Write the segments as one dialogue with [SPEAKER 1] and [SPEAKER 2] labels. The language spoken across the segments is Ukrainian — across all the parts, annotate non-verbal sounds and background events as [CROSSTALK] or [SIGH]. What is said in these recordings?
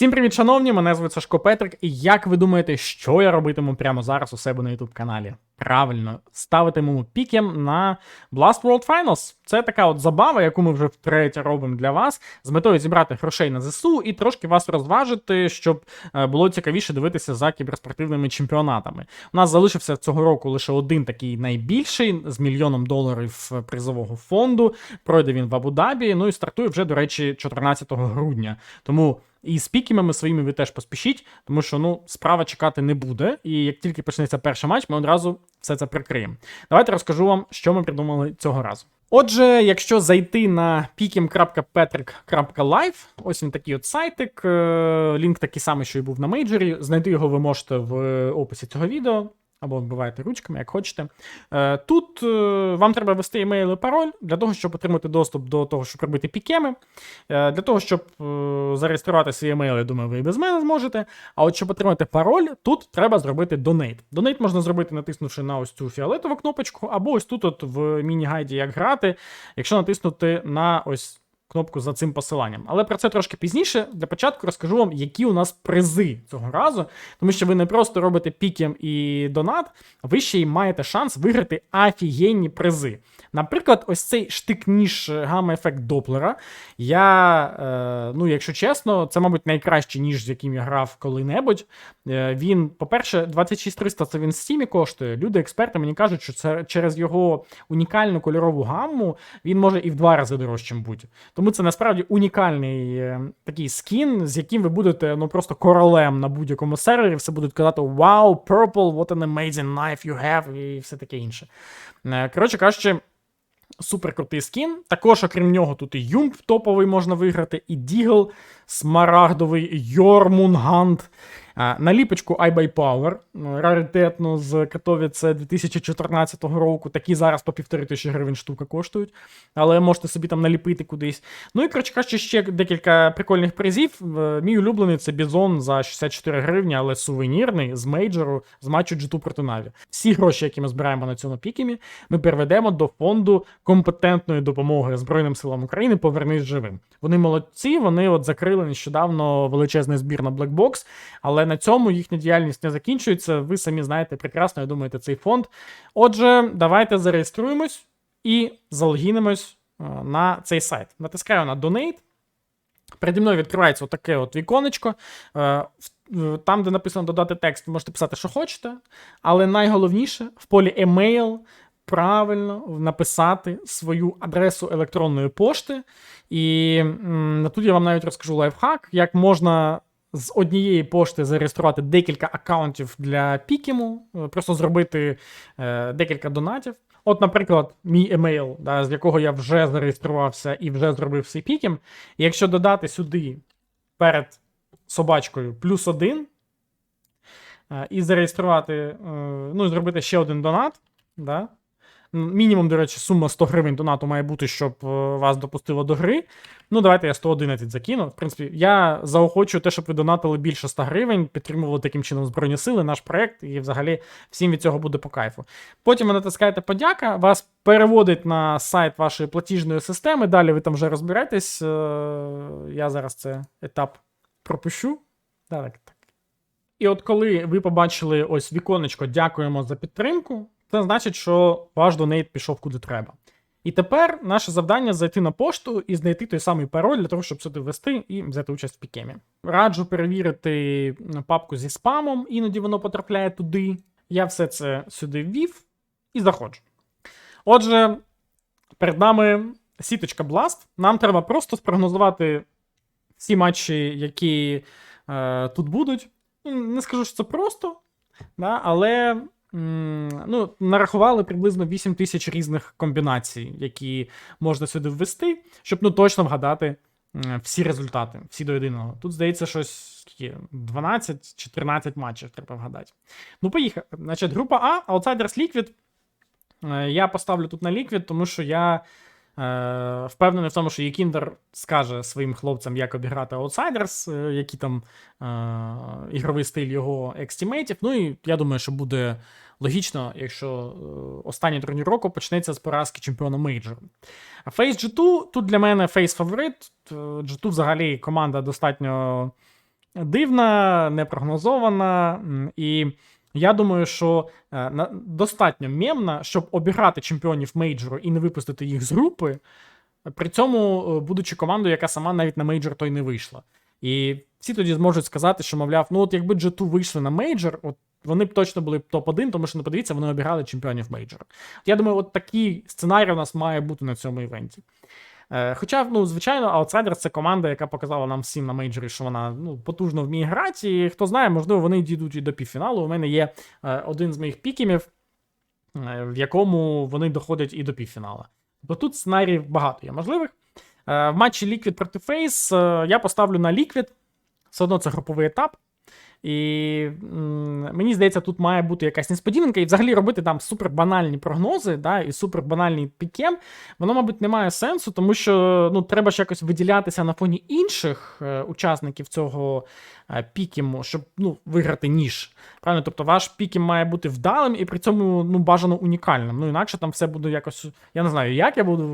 [SPEAKER 1] Всім привіт, шановні! Мене звуть Сашко Петрик. І як ви думаєте, що я робитиму прямо зараз у себе на youtube каналі? Правильно, ставитиму пікем на Blast World Finals. Це така от забава, яку ми вже втретє робимо для вас, з метою зібрати грошей на ЗСУ і трошки вас розважити, щоб е, було цікавіше дивитися за кіберспортивними чемпіонатами. У нас залишився цього року лише один такий найбільший з мільйоном доларів призового фонду. Пройде він в Абу-Дабі. Ну і стартує вже, до речі, 14 грудня. Тому. І з піками своїми ви теж поспішіть, тому що ну справа чекати не буде. І як тільки почнеться перший матч, ми одразу все це прикриємо. Давайте розкажу вам, що ми придумали цього разу. Отже, якщо зайти на pikem.patrick.live, ось він такий от сайтик, е, лінк такий самий, що і був на мейджорі. Знайти його ви можете в описі цього відео. Або вбиваєте ручками, як хочете. Е, Тут е, вам треба ввести емейл і пароль для того, щоб отримати доступ до того, щоб робити пікеми. Е, Для того, щоб зареєструвати свій емейл, я думаю, ви і без мене зможете. А от щоб отримати пароль, тут треба зробити донейт. Донейт можна зробити, натиснувши на ось цю фіолетову кнопочку, або ось тут, от в міні-гайді, як грати, якщо натиснути на ось кнопку за цим посиланням. Але про це трошки пізніше. Для початку розкажу вам, які у нас призи цього разу, тому що ви не просто робите пікем і донат, ви ще й маєте шанс виграти офігенні призи. Наприклад, ось цей штик-ніж гамма-ефект Доплера. Я, е, ну, якщо чесно, це, мабуть, найкращий ніж, з яким я грав коли-небудь. Е, він, по-перше, 26300 це він в стімі коштує. Люди, експерти, мені кажуть, що це через його унікальну кольорову гамму він може і в два рази дорожчим бути. Тому це насправді унікальний е, такий скін, з яким ви будете ну просто королем на будь-якому сервері. Все будуть казати Wow, Purple, what an amazing knife you have, і все таке інше. Е, Коротше кажучи. Супер крутий скін. Також, окрім нього, тут і Юмп топовий можна виграти, і Дігл, смарагдовий Йормунгант. Наліпочку iBuyPower, ну, раритетну з Катовіце 2014 року. Такі зараз по півтори тисячі гривень штука коштують, але можете собі там наліпити кудись. Ну і коротше кажучи, ще декілька прикольних призів. Е, Мій улюблений це Бізон за 64 гривні, але сувенірний з мейджору з матчу G2 проти Наві. Всі гроші, які ми збираємо на цьому пікемі, ми переведемо до фонду компетентної допомоги Збройним силам України. Повернись живим. Вони молодці, вони от закрили нещодавно величезний збір на Blackbox, але на цьому їхня діяльність не закінчується. Ви самі знаєте прекрасно, я думаєте, цей фонд. Отже, давайте зареєструємось і залогінимось е, на цей сайт. Натискаю на Donate. Переді мною відкривається отаке от віконечко. Е, Там, де написано додати текст, ви можете писати, що хочете. Але найголовніше в полі email правильно написати свою адресу електронної пошти. І м, тут я вам навіть розкажу лайфхак, як можна з однієї пошти зареєструвати декілька аккаунтів для пікему, е, просто зробити е, декілька донатів. От, наприклад, мій емейл, да, з якого я вже зареєструвався і вже зробив свій пікем. І якщо додати сюди перед собачкою плюс один, е, і зареєструвати, е, ну і зробити ще один донат, да, Мінімум, до речі, сума 100 гривень донату має бути, щоб е, вас допустило до гри. Ну, давайте я 111 закину. В принципі, я заохочую те, щоб ви донатили більше 100 гривень, підтримували таким чином Збройні Сили, наш проект, і взагалі всім від цього буде по кайфу. Потім ви натискаєте подяка, вас переводить на сайт вашої платіжної системи. Далі ви там вже розберетесь. Е, Я зараз це етап пропущу. Так, так. І от коли ви побачили ось віконечко дякуємо за підтримку, це значить, що ваш донейт пішов куди треба. І тепер наше завдання зайти на пошту і знайти той самий пароль для того, щоб сюди ввести і взяти участь в пікемі. Раджу перевірити папку зі спамом, іноді воно потрапляє туди. Я все це сюди ввів і заходжу. Отже, перед нами сіточка Blast. Нам треба просто спрогнозувати всі матчі, які е, тут будуть. Не скажу, що це просто, да, але ну, нарахували приблизно 8 тисяч різних комбінацій, які можна сюди ввести, щоб ну, точно вгадати всі результати, всі до єдиного. Тут, здається, щось скільки, 12 чи 13 матчів треба вгадати. Ну, поїхали. Значить, група А, Outsiders Liquid. Е, Я поставлю тут на Liquid, тому що я впевнений в тому, що Єкіндер скаже своїм хлопцям, як обіграти Outsiders, е, який там е, ігровий стиль його екстімейтів. Ну і я думаю, що буде логічно, якщо е, останній турнір року почнеться з поразки чемпіона мейджору. А Face G2 тут для мене фейс фаворит. G2 взагалі команда достатньо дивна, непрогнозована. І я думаю, що е, достатньо мемна, щоб обіграти чемпіонів мейджору і не випустити їх з групи. При цьому, е, будучи командою, яка сама навіть на мейджор то й не вийшла. І всі тоді зможуть сказати, що, мовляв, ну от якби G2 вийшли на мейджор, от вони б точно були б топ-1, тому що ну, подивіться, вони обіграли чемпіонів мейджора. Я думаю, от такий сценарій у нас має бути на цьому івенті. Е, Хоча, ну, звичайно, Outsiders це команда, яка показала нам всім на мейджорі, що вона ну, потужно вміє грати. І хто знає, можливо, вони дійдуть і до півфіналу. У мене є е, один з моїх пікімів, е, в якому вони доходять і до півфіналу. Бо тут сценаріїв багато є можливих. В матчі Liquid проти Face я поставлю на Liquid. Все одно це груповий етап. І мені здається, тут має бути якась несподіванка, і взагалі робити там супер банальні прогнози, да, і супер банальний пікем, воно, мабуть, не має сенсу, тому що ну, треба ж якось виділятися на фоні інших е, учасників цього е, пікему, щоб ну, виграти ніж. Правильно? Тобто ваш пікем має бути вдалим і при цьому ну, бажано унікальним. Ну, інакше там все буде якось. Я не знаю, як я буду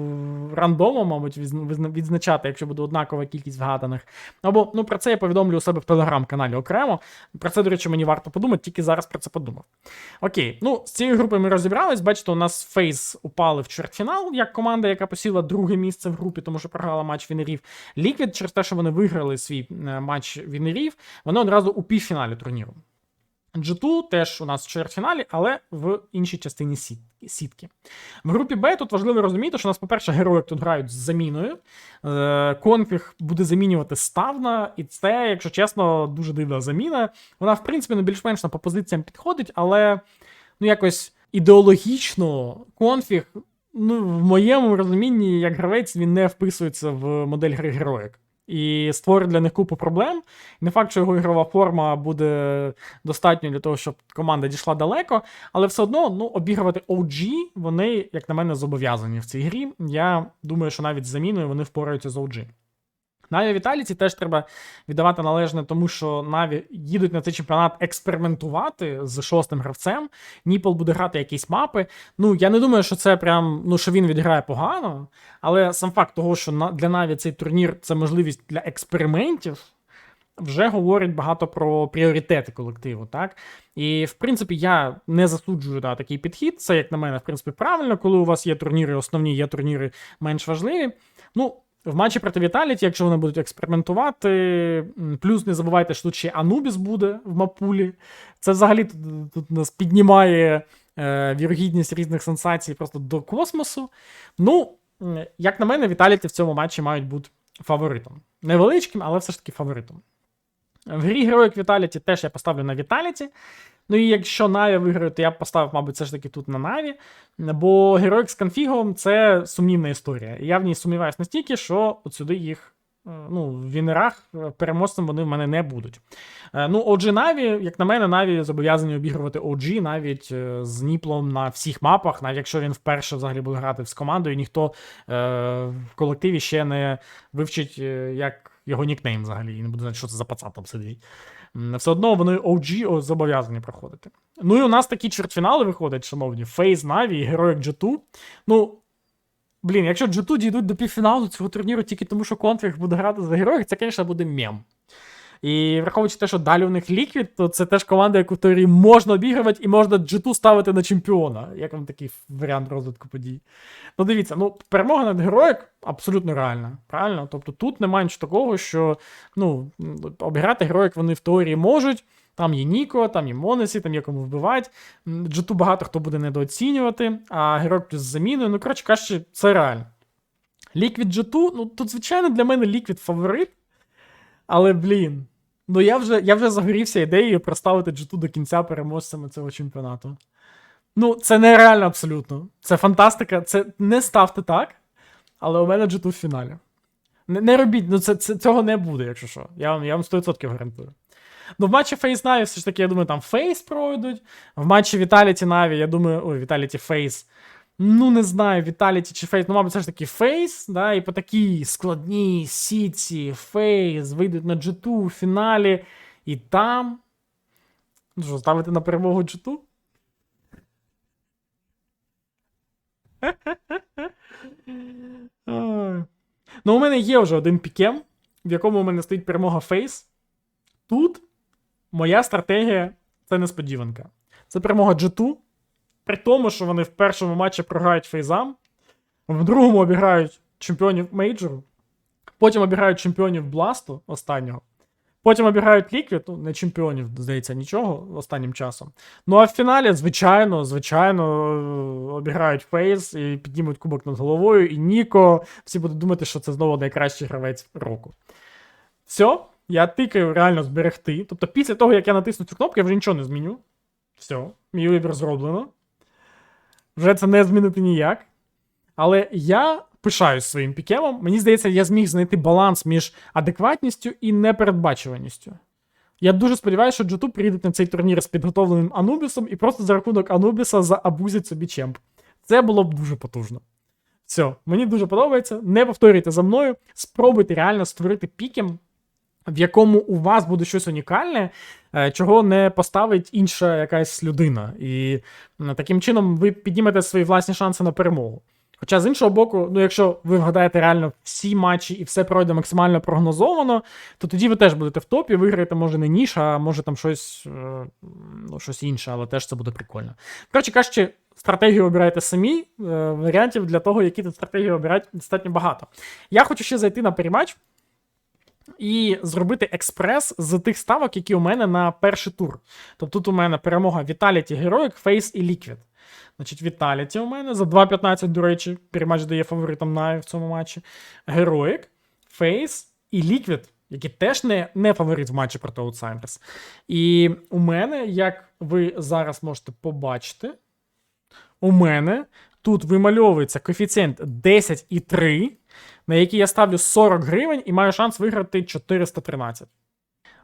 [SPEAKER 1] рандомом, мабуть, відзначати, якщо буде однакова кількість вгаданих. Або ну, про це я повідомлю у себе в телеграм-каналі окремо. Про це, до речі, мені варто подумати, тільки зараз про це подумав. Окей, ну з цією групою ми розібрались. Бачите, у нас Фейс упали в чвертьфінал, як команда, яка посіла друге місце в групі, тому що програла матч вінерів. Ліквід, через те, що вони виграли свій е, матч вінерів, вони одразу у півфіналі турніру. G2 теж у нас в чвертьфіналі, але в іншій частині сітки. В групі Б тут важливо розуміти, що у нас, по-перше, герої тут грають з заміною. Е, Конфіг буде замінювати ставна, і це, якщо чесно, дуже дивна заміна. Вона, в принципі, ну, більш-менш по позиціям підходить, але ну, якось ідеологічно конфіг, ну, в моєму розумінні, як гравець, він не вписується в модель гри героїк. І створить для них купу проблем. Не факт, що його ігрова форма буде достатньо для того, щоб команда дійшла далеко, але все одно ну, обігрувати OG вони, як на мене, зобов'язані в цій грі. Я думаю, що навіть з заміною вони впораються з OG. Наві Віталіці теж треба віддавати належне, тому що Наві їдуть на цей чемпіонат експериментувати з шостим гравцем. Ніпл буде грати якісь мапи. Ну, я не думаю, що це прям, ну, що він відграє погано, але сам факт того, що для Наві цей турнір це можливість для експериментів, вже говорить багато про пріоритети колективу, так? І в принципі, я не засуджую да, такий підхід. Це, як на мене, в принципі, правильно, коли у вас є турніри основні, є турніри менш важливі. Ну, в матчі проти Віталіті, якщо вони будуть експериментувати, плюс не забувайте, що тут ще Анубіс буде в Мапулі. Це взагалі тут, тут нас піднімає е, вірогідність різних сенсацій просто до космосу. Ну, як на мене, Віталіті в цьому матчі мають бути фаворитом. Невеличким, але все ж таки фаворитом. В грі Героїк Віталіті теж я поставлю на Віталіті. Ну і якщо Наві виграє, то я б поставив, мабуть, все ж таки тут на Наві. Бо Героїк з конфігом це сумнівна історія. Я в ній сумніваюся настільки, що от сюди їх. е, Ну, в вінерах е, переможцем вони в мене не будуть. Е, Ну, OG Na'Vi, як на мене, Na'Vi зобов'язані обігрувати OG навіть з Ніплом на всіх мапах, навіть якщо він вперше взагалі буде грати з командою, ніхто в колективі ще не вивчить, як його нікнейм взагалі, і не буде знати, що це за пацан там сидить. Все одно вони OG зобов'язані проходити. Ну і у нас такі чвертьфінали виходять, шановні. Фейз Наві і Героїк G2. Ну, блін, якщо G2 дійдуть до півфіналу цього турніру тільки тому, що конфіг буде грати за героїв, це, звісно, буде мем. І враховуючи те, що далі у них Liquid, то це теж команда, яку в теорії можна обігрувати і можна G2 ставити на чемпіона. Як вам такий варіант розвитку подій? Ну, дивіться, ну, перемога над героїк абсолютно реальна. Правильно? Тобто тут немає нічого такого, що ну, обіграти героїк вони в теорії можуть. Там є Ніко, там є Монесі, там є кому вбивати. G2 багато хто буде недооцінювати, а герой плюс з заміною. Ну, коротше кажучи, це реально. Liquid G2, ну тут, звичайно, для мене Liquid фаворит. Але, блін. Ну я вже, я вже загорівся ідеєю проставити G2 до кінця переможцями цього чемпіонату. Ну, це нереально абсолютно. Це фантастика. Це не ставте так. Але у мене G2 в фіналі. Не, не робіть, ну це, це, цього не буде, якщо що. Я вам, я вам 100% гарантую. Ну, в матчі Face Na'Vi все ж таки, я думаю, там Face пройдуть. В матчі Vitality Na'Vi, я думаю, ой, Vitality Face. Ну, не знаю, Vitality чи Face. Ну, мабуть, все ж таки Face, да, і по такій складній сітці Face вийдуть на G2 у фіналі. І там. Ну що, ставити на перемогу G2? [LAUGHS] Ну, у мене є вже один пікем, в якому у мене стоїть перемога Face. Тут моя стратегія це несподіванка. Це перемога G2, при тому, що вони в першому матчі програють фейзам, в другому обіграють чемпіонів мейджору, потім обіграють чемпіонів Бласту останнього. Потім обігають Ліквід, ну не чемпіонів, здається, нічого останнім часом. Ну а в фіналі, звичайно, звичайно, обіграють Фейс і піднімуть кубок над головою, і Ніко. Всі будуть думати, що це знову найкращий гравець року. Все, я тикаю реально зберегти. Тобто, після того, як я натисну цю кнопку, я вже нічого не зміню. Все, мій вибір зроблено. Вже це не змінити ніяк. Але я пишаюсь своїм пікемом. Мені здається, я зміг знайти баланс між адекватністю і непередбачуваністю. Я дуже сподіваюся, що Джоту приїде на цей турнір з підготовленим Анубісом і просто за рахунок Анубіса заабузять собі чемп. Це було б дуже потужно. Все, мені дуже подобається. Не повторюйте за мною. Спробуйте реально створити пікем, в якому у вас буде щось унікальне, е, чого не поставить інша якась людина. І таким чином ви піднімете свої власні шанси на перемогу. Хоча з іншого боку, ну якщо ви вгадаєте реально всі матчі і все пройде максимально прогнозовано, то тоді ви теж будете в топі, виграєте, може, не ніж, а може там щось, е, ну, щось інше, але теж це буде прикольно. Коротше кажучи, стратегію обирайте самі. е, Варіантів для того, які тут стратегії обирати, достатньо багато. Я хочу ще зайти на перематч і зробити експрес з тих ставок, які у мене на перший тур. Тобто тут у мене перемога Vitality, Heroic, Face і Liquid. Значить, Vitality у мене за 2.15, до речі, перематч дає фаворитам Наві в цьому матчі. Heroic, Face і Liquid, які теж не, не фаворит в матчі проти Outsiders. І у мене, як ви зараз можете побачити, у мене тут вимальовується коефіцієнт 10,3, на який я ставлю 40 гривень і маю шанс виграти 413.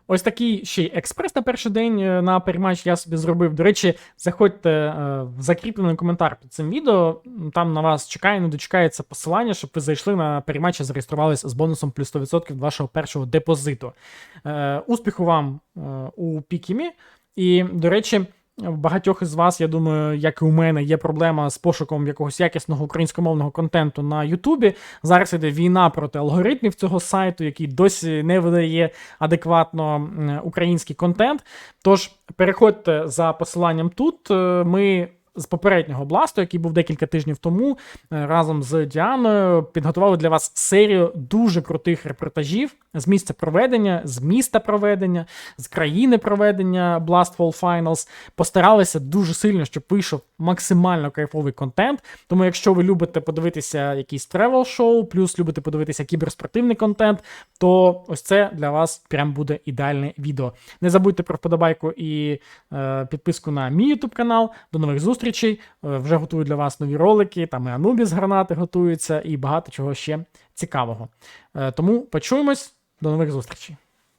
[SPEAKER 1] Ось такий ще й експрес на перший день е, на перематч я собі зробив. До речі, заходьте е, в закріплений коментар під цим відео. Там на вас чекає, не дочекається посилання, щоб ви зайшли на перематч і зареєструвалися з бонусом плюс 100% вашого першого депозиту. Е, успіху вам у Пікімі. І, до речі, в багатьох із вас, я думаю, як і у мене, є проблема з пошуком якогось якісного українськомовного контенту на Ютубі. Зараз іде війна проти алгоритмів цього сайту, який досі не видає адекватно український контент. Тож переходьте за посиланням тут. Е, Ми. З попереднього бласту, який був декілька тижнів тому, е, разом з Діаною підготували для вас серію дуже крутих репортажів з місця проведення, з міста проведення, з країни проведення Blast Fall Finals. Постаралися дуже сильно, щоб вийшов максимально кайфовий контент. Тому, якщо ви любите подивитися якийсь тревел шоу, плюс любите подивитися кіберспортивний контент, то ось це для вас прям буде ідеальне відео. Не забудьте про вподобайку і е, підписку на мій YouTube канал. До нових зустрічей. Е, вже готую для вас нові ролики. Там і Анубіс гранати готуються, і багато чого ще цікавого. Е, тому почуємось. До нових зустрічей.